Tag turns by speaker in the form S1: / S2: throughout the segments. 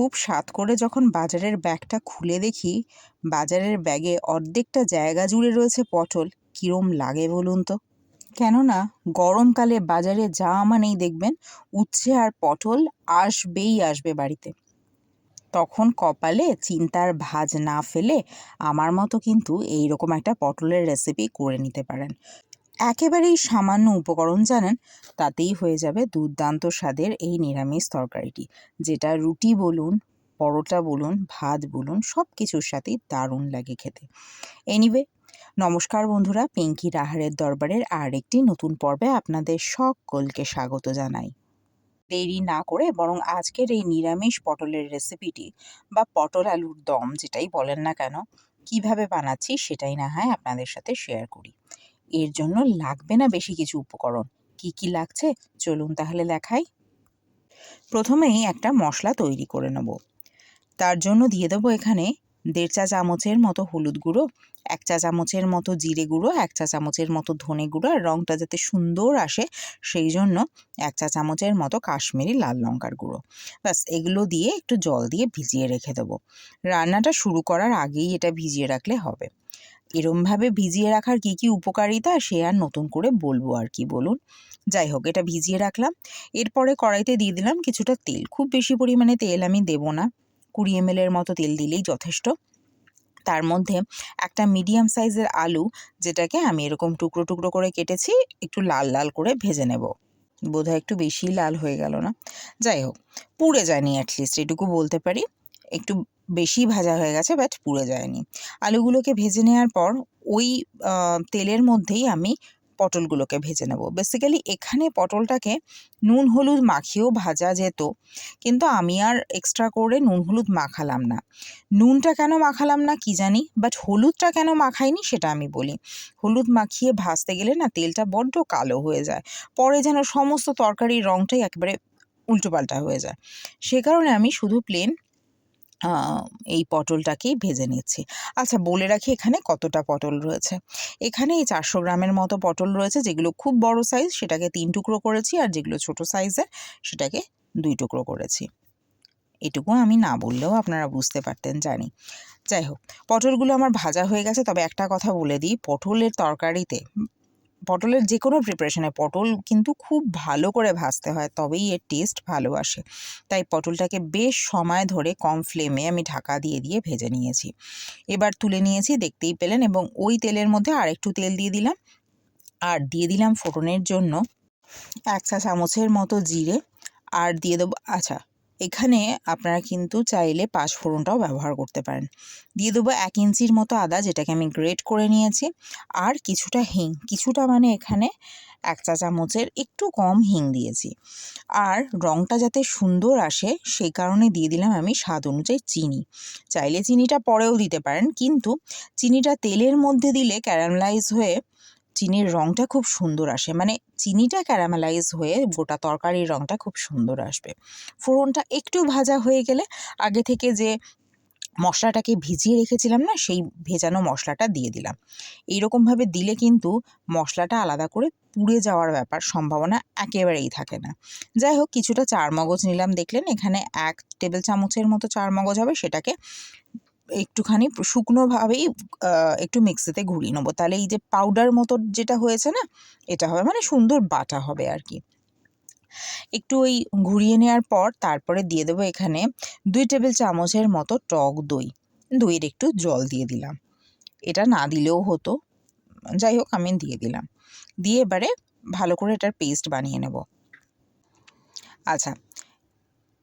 S1: খুব স্বাদ করে যখন বাজারের ব্যাগটা খুলে দেখি, বাজারের ব্যাগে অর্ধেকটা জায়গা জুড়ে রয়েছে পটল, কিরম লাগে বলুন তো? কেননা গরমকালে বাজারে যাওয়া মানেই দেখবেন উচ্ছে আর পটল আসবেই আসবে বাড়িতে। তখন কপালে চিন্তার ভাজ না ফেলে আমার মতো কিন্তু এই রকম একটা পটলের রেসিপি করে নিতে পারেন। একেবারেই সামান্য উপকরণ জানেন, তাতেই হয়ে যাবে দুর্দান্ত স্বাদের এই নিরামিষ তরকারিটি। যেটা রুটি বলুন, পরোটা বলুন, ভাত বলুন সব কিছুর সাথেই দারুণ লাগে খেতে। এনিওয়ে নমস্কার বন্ধুরা, পিঙ্কি রাহারের দরবারের আর একটি নতুন পর্বে আপনাদের সকলকে স্বাগত জানাই। দেরি না করে বরং আজকের এই নিরামিষ পটলের রেসিপিটি বা পটল আলুর দম যেটাই বলেন না কেন, কীভাবে বানাচ্ছি সেটাই না হয় আপনাদের সাথে শেয়ার করি। এর জন্য লাগবে না বেশি কিছু উপকরণ। কি কি লাগছে? চলুন তাহলে দেখাই। প্রথমেই একটা মশলা তৈরি করে নেব। তার জন্য দিয়ে দেবো এখানে দেড় চা চামচের মতো হলুদ গুঁড়ো, এক চা চামচের মতো জিরে গুঁড়ো, এক চা চামচের মতো ধনে গুঁড়ো আর রঙটা যাতে সুন্দর আসে সেই জন্য এক চা চামচের মতো কাশ্মীরি লাল লঙ্কার গুঁড়ো। ব্যাস, এগুলো দিয়ে একটু জল দিয়ে ভিজিয়ে রেখে দেবো। রান্নাটা শুরু করার আগেই এটা ভিজিয়ে রাখলে হবে। এরমভাবে ভিজিয়ে রাখার কি কি উপকারিতা সে আর নতুন করে বলব আর কি, বলুন। যাই হোক, এটা ভিজিয়ে রাখলাম। এরপরে কড়াইতে দিয়ে দিলাম কিছুটা তেল। খুব বেশি পরিমাণে তেল আমি দেবো না। কুড়ি এম এর মতো তেল দিলেই যথেষ্ট। তার মধ্যে একটা মিডিয়াম সাইজের আলু, যেটাকে আমি এরকম টুকরো টুকরো করে কেটেছি, একটু লাল লাল করে ভেজে নেব। বোধহয় একটু বেশি লাল হয়ে গেল না। যাই হোক, পুড়ে যায়নি অ্যাটলিস্ট এটুকু বলতে পারি। একটু বেশি ভাজা হয়ে গেছে বাট পুড়ে যায়নি। আলুগুলোকে ভেজে নেওয়ার পর ওই তেলের মধ্যেই আমি পটলগুলোকে ভেজে নেব। বেসিক্যালি এখানে পটলটাকে নুন হলুদ মাখিয়েও ভাজা যেত, কিন্তু আমি আর এক্সট্রা করে নুন হলুদ মাখালাম না। নুনটা কেন মাখালাম না কি জানি বাট হলুদটা কেন মাখাইনি সেটা আমি বলি। হলুদ মাখিয়ে ভাজতে গেলে না তেলটা বড্ড কালো হয়ে যায়, পরে যেন সমস্ত তরকারির রঙটাই একেবারে উল্টোপাল্টা হয়ে যায়। সে কারণে আমি শুধু প্লেন এই পটলটাকেই ভেজে নিচ্ছি। আচ্ছা বলে রাখি এখানে কতটা পটল রয়েছে। এখানে এই চারশো গ্রামের মতো পটল রয়েছে, যেগুলো খুব বড় সাইজ সেটাকে তিন টুকরো করেছি, আর যেগুলো ছোট সাইজের সেটাকে দুই টুকরো করেছি। এটুকু আমি না বললেও আপনারা বুঝতে পারতেন, জানি। যাই হোক, পটলগুলো আমার ভাজা হয়ে গেছে, তবে একটা কথা বলে দিই, পটলের তরকারিতে পটলের যে কোনো প্রিপারেশনে পটল কিন্তু খুব ভালো করে ভাজতে হয়, তবেই এর টেস্ট ভালো আসে। তাই পটলটাকে বেশ সময় ধরে কম ফ্লেমে আমি ঢাকা দিয়ে দিয়ে ভেজে নিয়েছি। এবার তুলে নিয়েছি, দেখতেই পেলেন, এবং ওই তেলের মধ্যে আরেকটু তেল দিয়ে দিলাম। আর দিয়ে দিলাম ফোটনের জন্য এক চা চামচের মতো জিরে। আর দিয়ে দেবো আচ্ছা এখানে আপনারা কিন্তু চাইলে পাঁচ ফোড়নটাও ব্যবহার করতে পারেন। দিয়ে দেবো এক ইঞ্চির মতো আদা, যেটাকে আমি গ্রেট করে নিয়েছি। আর কিছুটা হিং, কিছুটা মানে এখানে এক চা চামচের একটু কম হিং দিয়েছি। আর রঙটা যাতে সুন্দর আসে, সেই কারণে দিয়ে দিলাম আমি স্বাদ অনুযায়ী চিনি। চাইলে চিনিটা পরেও দিতে পারেন, কিন্তু চিনিটা তেলের মধ্যে দিলে ক্যারামেলাইজ হয়ে চিনির রঙটা খুব সুন্দর আসে। মানে চিনিটা ক্যারামেলাইজ হয়ে গোটা তরকারির রঙটা খুব সুন্দর আসবে। ফোড়নটা একটু ভাজা হয়ে গেলে আগে থেকে যে মশলাটাকে ভিজিয়ে রেখেছিলাম না, সেই ভেজানো মশলাটা দিয়ে দিলাম। এইরকমভাবে দিলে কিন্তু মশলাটা আলাদা করে পুড়ে যাওয়ার ব্যাপার সম্ভাবনা একেবারেই থাকে না। যাই হোক, কিছুটা চার মগজ নিলাম। দেখলেন এখানে এক টেবিল চামচের মতো চার মগজ হবে, সেটাকে একটুখানি শুকনোভাবেই একটু মিক্সিতে ঘুরিয়ে নেব। তাহলে এই যে পাউডার মতো যেটা হয়েছে না, এটা হবে মানে সুন্দর বাটা হবে আর কি। একটু ওই ঘুরিয়ে নেওয়ার পর তারপরে দিয়ে দেবো এখানে দুই টেবিল চামচের মতো টক দই। দইয়ের একটু জল দিয়ে দিলাম। এটা না দিলেও হতো। যাই হোক, আমি দিয়ে দিলাম। দিয়ে এবারে ভালো করে এটার পেস্ট বানিয়ে নেব। আচ্ছা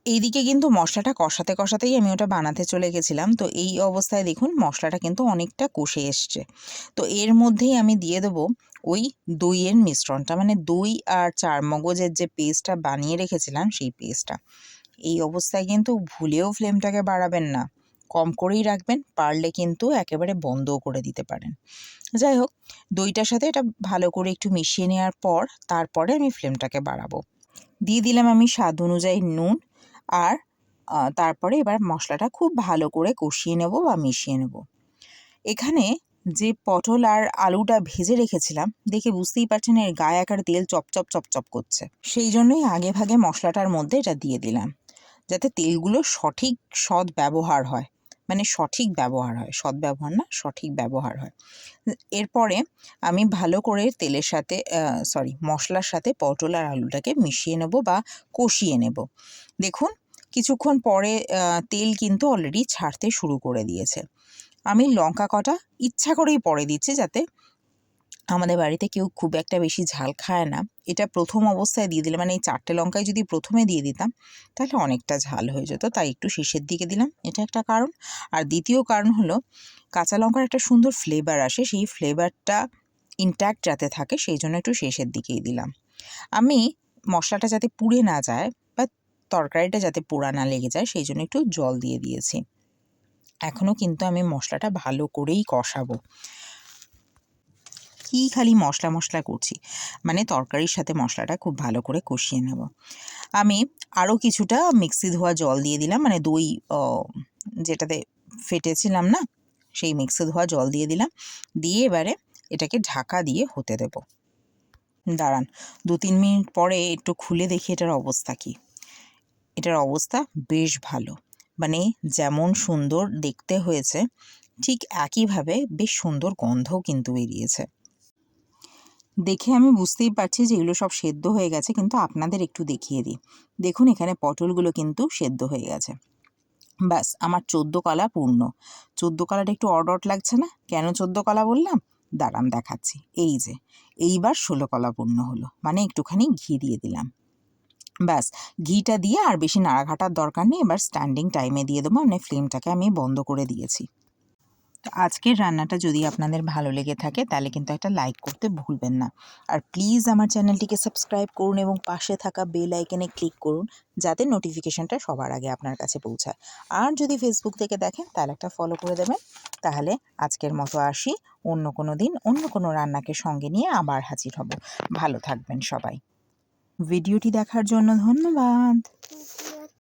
S1: এইদিকে কিন্তু মশলাটা কষাতে কষাতেই আমি ওটা বানাতে চলে গেছিলাম। তো এই অবস্থায় দেখুন মশলাটা কিন্তু অনেকটা কষে এসছে। তো এর মধ্যেই আমি দিয়ে দেবো ওই দইয়ের মিশ্রণটা মানে দই আর চার মগজের যে পেস্টটা বানিয়ে রেখেছিলাম সেই পেস্টটা। এই অবস্থায় কিন্তু ভুলেও ফ্লেমটাকে বাড়াবেন না। কম করেই রাখবেন, পারলে কিন্তু একেবারে বন্ধও করে দিতে পারেন। যাই হোক, দইটার সাথে এটা ভালো করে একটু মিশিয়ে নেওয়ার পর তারপরে আমি ফ্লেমটাকে বাড়াবো। দিয়ে দিলাম আমি স্বাদ অনুযায়ী নুন আর তারপরে এবার মশলাটা খুব ভালো করে কষিয়ে নেব বা মিশিয়ে নেব। এখানে যে পটল আর আলুটা ভেজে রেখেছিলাম, দেখে বুঝতেই পারছেন এর গায়ে আকার তেল চপচপ চপচপ করছে। সেই জন্যই আগে ভাগে মশলাটার মধ্যে এটা দিয়ে দিলাম, যাতে তেলগুলো সঠিক সদ ব্যবহার হয়। মানে সঠিক ব্যবহার হয়, সৎ ব্যবহার না, সঠিক ব্যবহার হয়। এরপরে আমি ভালো করে তেলের সাথে সরি মশলার সাথে পটল আর আলুটাকে মিশিয়ে নেব বা কষিয়ে নেব। দেখুন, কিছুক্ষণ পরে তেল কিন্তু অলরেডি ছাড়তে শুরু করে দিয়েছে। আমি লঙ্কা কটা ইচ্ছা করেই পরে দিচ্ছি যাতে আমাদের বাড়িতে কেউ খুব একটা বেশি ঝাল খায় না। এটা প্রথম অবস্থায় দিয়ে দিলাম। মানে এই চারটে লঙ্কায় যদি প্রথমে দিয়ে দিতাম, তাহলে অনেকটা ঝাল হয়ে যেত। তাই একটু শেষের দিকে দিলাম। এটা একটা কারণ। আর দ্বিতীয় কারণ হলো, কাঁচা লঙ্কার একটা সুন্দর ফ্লেভার আসে। সেই ফ্লেভারটা ইনট্যাক্ট যাতে থাকে, সেই জন্য একটু শেষের দিকেই দিলাম। আমি মশলাটা যাতে পুড়ে না যায় বা তরকারিটা যাতে পোড়া না লেগে যায়, সেই জন্য একটু জল দিয়ে দিয়েছি। এখনও কিন্তু আমি মশলাটা ভালো করেই কষাবো। কী খালি মশলা মশলা করছি? মানে তরকারির সাথে মশলাটা খুব ভালো করে কষিয়ে নেব। আমি আরও কিছুটা মিক্সি ধোয়া জল দিয়ে দিলাম মানে দই যেটাতে ফেটেছিলাম না, সেই মিক্সি ধোয়া জল দিয়ে দিলাম। দিয়ে এবারে এটাকে ঢাকা দিয়ে হতে দেব। দাঁড়ান, দু তিন মিনিট পরে একটু খুলে দেখি এটার অবস্থা কী। এটার অবস্থা বেশ ভালো। মানে যেমন সুন্দর দেখতে হয়েছে, ঠিক একইভাবে বেশ সুন্দর গন্ধও কিন্তু বেরিয়েছে। দেখে আমি বুঝতেই পারছি যে এগুলো সব সেদ্ধ হয়ে গেছে, কিন্তু আপনাদের একটু দেখিয়ে দিই। দেখুন, এখানে পটলগুলো কিন্তু সেদ্ধ হয়ে গেছে। ব্যাস, আমার চোদ্দ কলা পূর্ণ। চোদ্দ কলাটা একটু অড লাগছে না? কেন চোদ্দ কলা বললাম? দাঁড়ান, দেখাচ্ছি। এই যে, এইবার ষোলো কলা পূর্ণ হলো। মানে একটুখানি ঘি দিয়ে দিলাম। ব্যাস, ঘিটা দিয়ে আর বেশি নাড়াঘাটার দরকার নেই। এবার স্ট্যান্ডিং টাইমে দিয়ে দেবো। মানে ফ্লেমটাকে আমি বন্ধ করে দিয়েছি। তো আজকের রান্নাটা যদি আপনাদের ভালো লেগে থাকে, তাহলে কিন্তু একটা লাইক করতে ভুলবেন না। আর প্লিজ আমার চ্যানেলটিকে সাবস্ক্রাইব করুন এবং পাশে থাকা বেল আইকনে ক্লিক করুন, যাতে নোটিফিকেশনটা সবার আগে আপনার কাছে পৌঁছায়। আর যদি ফেসবুক থেকে দেখেন, তাহলে একটা ফলো করে দেবেন। তাহলে আজকের মতো আসি। অন্য কোনো দিন অন্য কোনো রান্নাকে সঙ্গে নিয়ে আবার হাজির হব। ভালো থাকবেন সবাই। ভিডিওটি দেখার জন্য ধন্যবাদ।